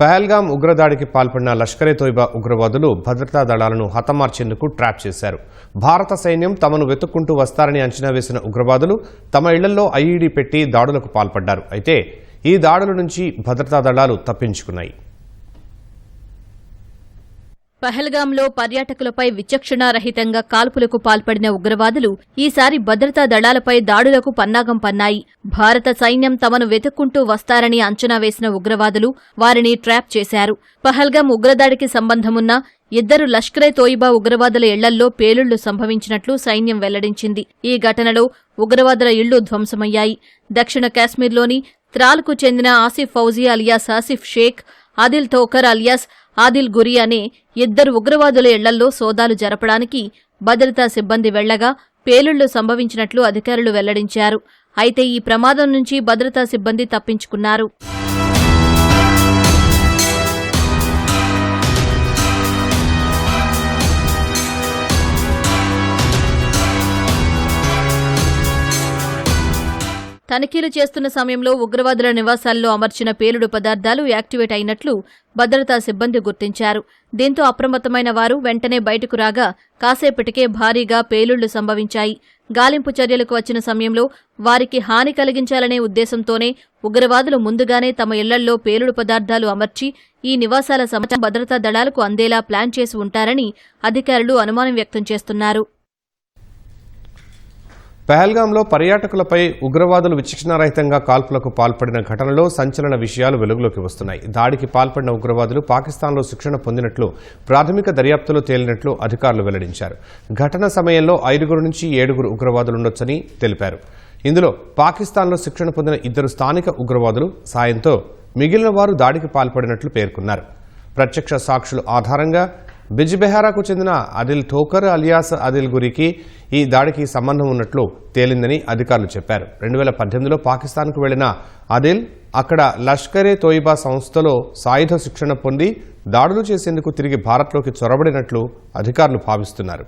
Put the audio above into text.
పహల్గాం ఉగ్రదాడికి పాల్పడిన లష్కరే తోయిబా ఉగ్రవాదులు భద్రతా దళాలను హతమార్చేందుకు ట్రాప్ చేశారు. భారత సైన్యం తమను వెతుక్కుంటూ వస్తారని అంచనా వేసిన ఉగ్రవాదులు తమ ఇళ్ళలో ఐఈడీ పెట్టి దాడులకు పాల్పడ్డారు. అయితే ఈ దాడుల నుంచి భద్రతా దళాలు తప్పించుకున్నాయి. పహల్గాంలో పర్యాటకులపై విచక్షణారహితంగా కాల్పులకు పాల్పడిన ఉగ్రవాదులు ఈసారి భద్రతా దళాలపై దాడులకు పన్నాగం పన్నాయి. భారత సైన్యం తమను వెతుక్కుంటూ వస్తారని అంచనా వేసిన ఉగ్రవాదులు వారిని ట్రాప్ చేశారు. పహల్గాం ఉగ్రదాడికి సంబంధమున్న ఇద్దరు లష్కరే తోయిబా ఉగ్రవాదుల ఇళ్ళల్లో పేలుళ్ళు సంభవించినట్లు సైన్యం వెల్లడించింది. ఈ ఘటనలో ఉగ్రవాదుల ఇళ్ళు ధ్వంసమయ్యాయి. దక్షిణ కాశ్మీర్లోని త్రాల్కు చెందిన ఆసిఫ్ ఫౌజీ అలియాస్ ఆసిఫ్ షేక్ ఆదిల్ థోకర్ అలియాస్ ఆదిల్ గురి అనే ఇద్దరు ఉగ్రవాదుల ఇళ్ళల్లో సోదాలు జరపడానికి భద్రతా సిబ్బంది వెళ్ళగా పేలుళ్ళు సంభవించినట్లు అధికారులు వెల్లడించారు. అయితే ఈ ప్రమాదం నుంచి భద్రతా సిబ్బంది తప్పించుకున్నారు. తనిఖీలు చేస్తున్న సమయంలో ఉగ్రవాదుల నివాసాల్లో అమర్చిన పేలుడు పదార్థాలు యాక్టివేట్ అయినట్లు భద్రతా సిబ్బంది గుర్తించారు. దీంతో అప్రమత్తమైన వారు వెంటనే బయటకు రాగా కాసేపటికే భారీగా పేలుళ్ళు సంభవించాయి. గాలింపు చర్యలకు వచ్చిన సమయంలో వారికి హాని కలిగించాలనే ఉద్దేశంతోనే ఉగ్రవాదులు ముందుగానే తమ ఇళ్ళల్లో పేలుడు పదార్థాలు అమర్చి ఈ నివాసాల సమాచారం భద్రతా దళాలకు అందేలా ప్లాన్ చేసి ఉంటారని అధికారులు అనుమానం వ్యక్తం చేస్తున్నారు. పహల్గాంలో పర్యాటకులపై ఉగ్రవాదులు విచక్షణారహితంగా కాల్పులకు పాల్పడిన ఘటనలో సంచలన విషయాలు వెలుగులోకి వస్తున్నాయి. దాడికి పాల్పడిన ఉగ్రవాదులు పాకిస్తాన్లో శిక్షణ పొందినట్లు ప్రాథమిక దర్యాప్తులో తేలినట్లు అధికారులు వెల్లడించారు. ఘటన సమయంలో ఐదుగురు నుంచి ఏడుగురు ఉగ్రవాదులుండొచ్చని తెలిపారు. ఇందులో పాకిస్తాన్లో శిక్షణ పొందిన ఇద్దరు స్థానిక ఉగ్రవాదులు సాయంతో మిగిలిన వారు దాడికి పాల్పడినట్లు పేర్కొన్నారు. ప్రత్యక్ష సాక్షుల ఆధారంగా బిజ్బెహారాకు చెందిన అదిల్ ఠోకర్ అలియాస్ అదిల్ గురికి ఈ దాడికి సంబంధం ఉన్నట్లు తేలిందని అధికారులు చెప్పారు. రెండు వేల పద్దెనిమిదిలో పాకిస్తాన్కు వెళ్ళిన అదిల్ అక్కడ లష్కరే తోయిబా సంస్థలో సాయుధ శిక్షణ పొంది దాడులు చేసేందుకు తిరిగి భారత్లోకి చొరబడినట్లు అధికారులు భావిస్తున్నారు.